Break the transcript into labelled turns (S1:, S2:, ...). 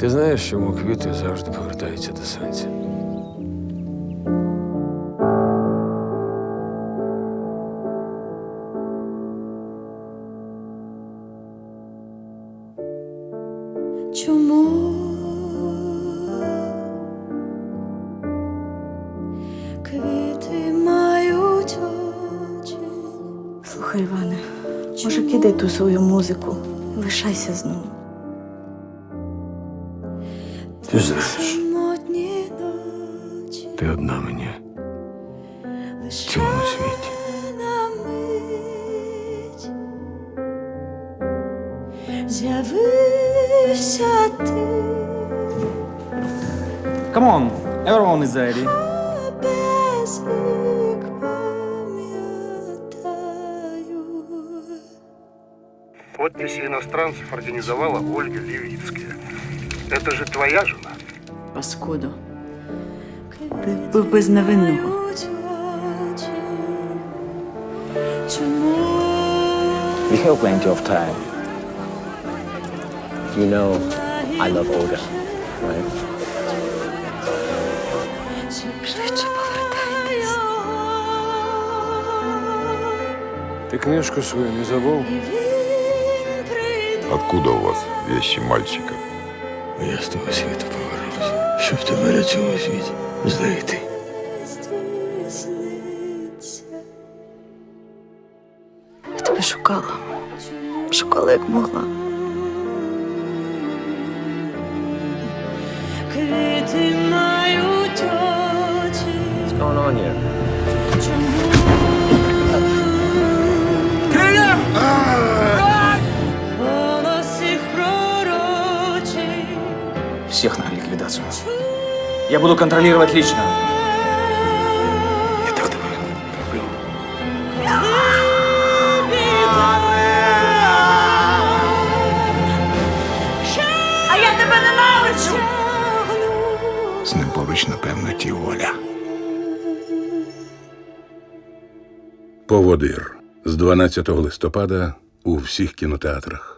S1: Ти знаєш, чому квіти завжди повертаються до сонця?
S2: Чому квіти мають очі?
S3: Слухай, Іване, може, кидай ту свою музику, лишайся з ним.
S1: Ти ж знаєш,
S2: Самотні ночі
S1: ти одна мені в
S2: лише
S1: цілому світі.
S2: на мить з'явився ти
S4: Come on, everyone is ready.
S2: без вік пам'ятаю.
S5: Подписи иностранцев организовала Ольга Левицкая. Это же твоя жена?
S3: Паскудо. Ти вбив безневинного.
S6: We have plenty of time. You know, I love Olga, right?
S2: швидше повертайтесь?
S1: Ти книжку свою не
S2: прийде
S7: Откуда у вас вещи мальчика?
S1: Я з того світу повернусь, щоб тебе на цьому світі знайти.
S3: Я тебе шукала. Шукала, як могла.
S4: Всех на ликвидацию. Я буду контролировать лично.
S1: Я так тебе люблю.
S2: А я тебе ненавиджу!
S7: З ним поруч, напевно, ті Оля.
S8: Поводир з 12 листопада у всіх кінотеатрах.